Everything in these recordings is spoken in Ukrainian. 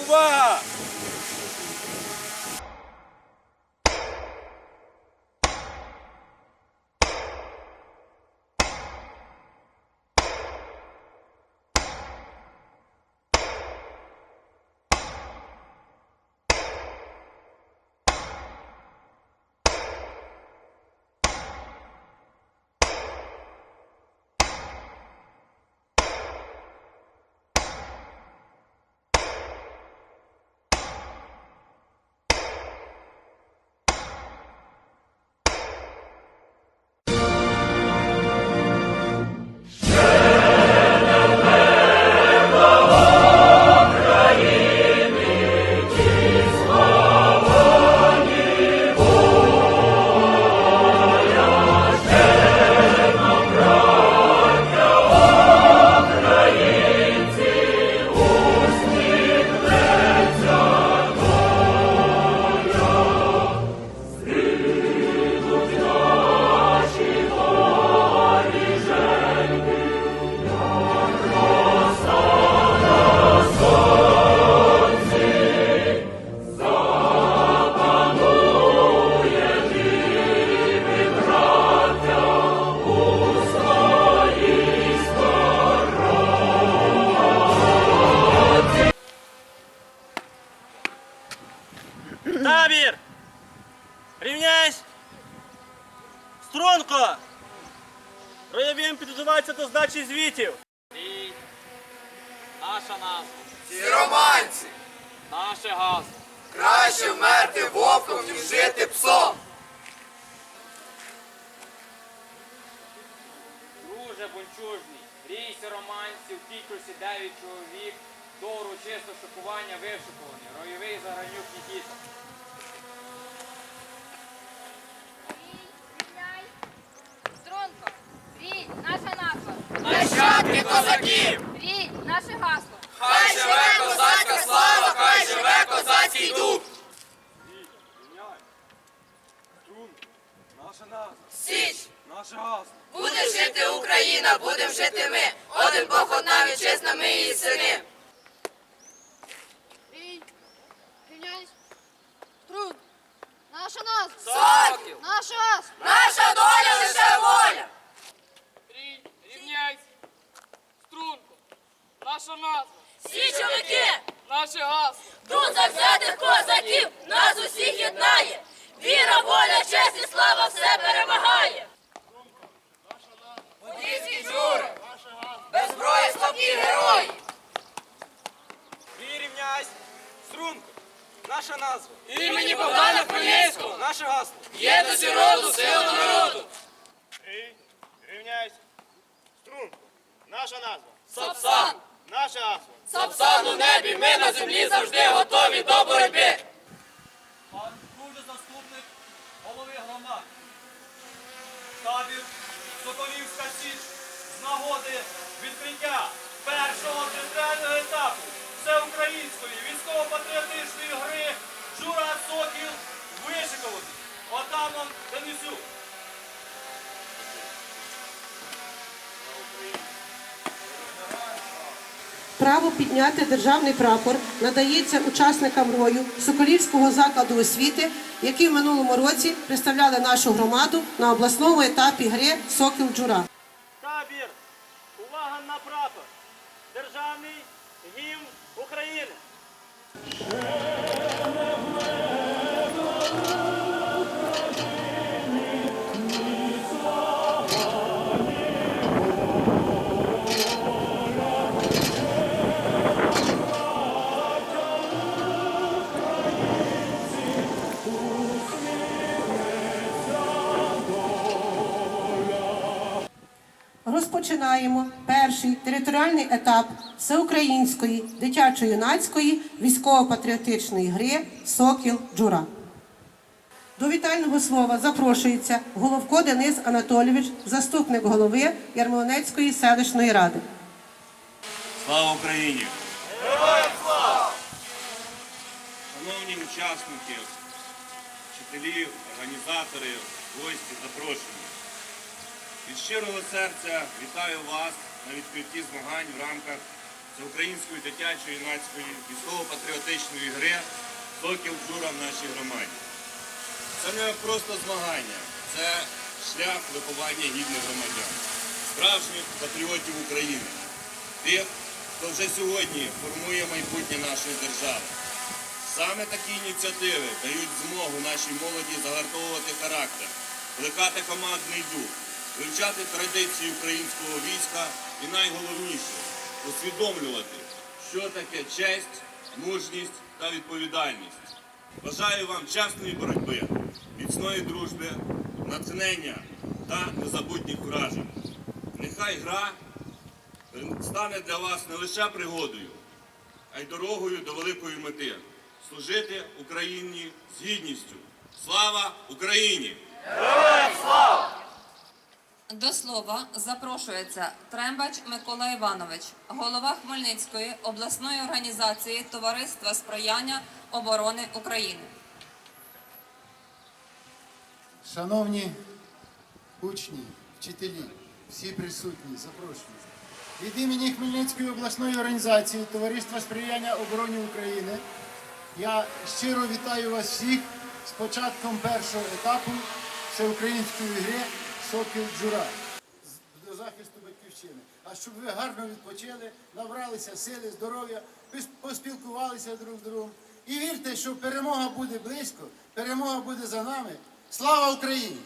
увага! Табір! Рівняйсь! Струнко! Роєвім підготуватися до здачі звітів. І наша назва, Сіроманці! наше гасло. Краще вмерти вовком, ніж жити псом! Друже бунчужний, рійся романців, кількості дев'ять чоловік, до урочисто шокування вишукуваний, ройовий загранюк Нікіта. Наша назва. Нащадки козаків! Рій, наше гасло. Хай живе козацька слава, хай живе козацький дух! Наша назва, Січ! наше гасло. Буде жити Україна, будем жити ми! Один Бог, одна вітчизна, ми її сини! Рій. Наша назва. Сокіл! Наша. Наша доля лише наша назва, Січовики! наше гасло. Тут завзятих козаків нас усіх єднає! Віра, воля, честь і слава все перемагає! Подільські джури! Без зброї слабкі герої! Рівняйсь! Струнко! Наша назва, Імені Богдана Хмельницького! наше гасло. Єдності роду, сила народу! Рівняйсь. Струнко. Наша назва. Сапсан! Гасло. Сапсан у небі, ми на землі завжди готові до боротьби! Пан дуже заступник голови громад. Табір Соколівська Січ з нагоди відкриття першого центрального етапу всеукраїнської військово-патріотичної гри Право підняти державний прапор надається учасникам рою Соколівського закладу освіти, які в минулому році представляли нашу громаду на обласному етапі гри Сокіл Джура. Табір. Увага на прапор. Державний гімн України. Перший територіальний етап всеукраїнської дитячо-юнацької військово-патріотичної гри Сокіл Джура. До вітального слова запрошується Головко Денис Анатолійович, заступник голови Ярмолинецької селищної ради. Слава Україні! Слава! Шановні учасники, вчителі, організатори, гості, запрошені. Від щирого серця вітаю вас на відкритті змагань в рамках всеукраїнської дитячої юнацької військово-патріотичної гри Сокіл Джура в нашій громаді. Це не просто змагання, це шлях виховання гідних громадян, справжніх патріотів України, тих, хто вже сьогодні формує майбутнє нашої держави. Саме такі ініціативи дають змогу нашій молоді загартовувати характер, плекати командний дух, вивчати традиції українського війська і найголовніше усвідомлювати, що таке честь, мужність та відповідальність. Бажаю вам чесної боротьби, міцної дружби, натхнення та незабутніх вражень. Нехай гра стане для вас не лише пригодою, а й дорогою до великої мети служити Україні з гідністю. Слава Україні! До слова запрошується Трембач Микола Іванович, голова Хмельницької обласної організації Товариства сприяння оборони України. Шановні учні, вчителі, всі присутні, запрошені. Від імені Хмельницької обласної організації Товариства сприяння обороні України я щиро вітаю вас всіх з початком першого етапу всеукраїнської гри Сокіл Джура до захисту батьківщини. А щоб ви гарно відпочили, набралися сили, здоров'я, поспілкувалися друг з другом. І вірте, що перемога буде близько, перемога буде за нами. Слава Україні!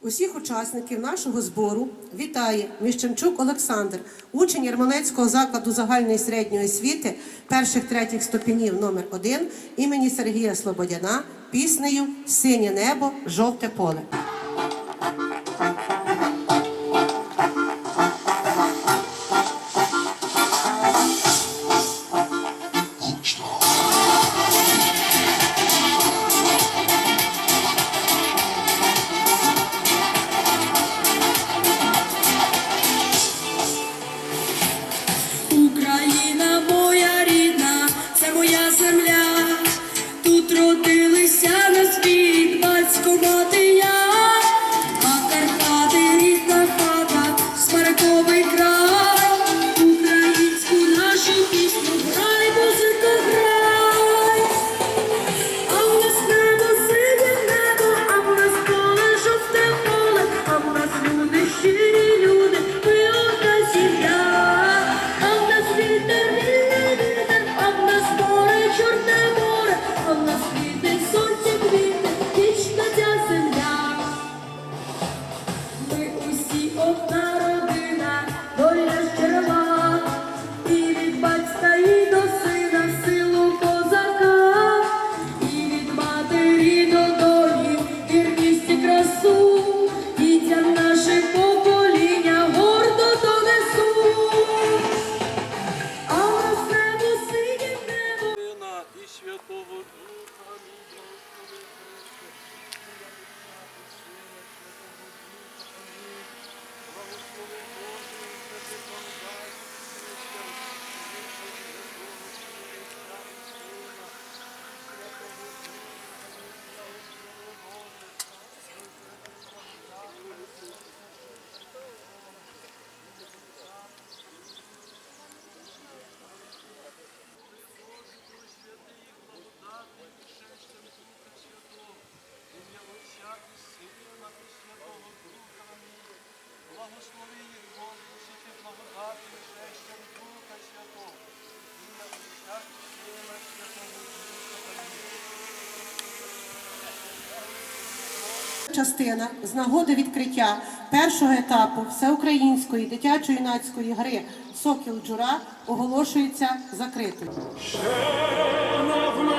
Усіх учасників нашого збору вітає Міщенчук Олександр, учень Ярмолецького закладу загальної середньої освіти перших третіх ступенів номер 1 імені Сергія Слободяна піснею Синє небо, жовте поле. Частина з нагоди відкриття першого етапу всеукраїнської дитячо-юнацької гри Сокіл Джура оголошується не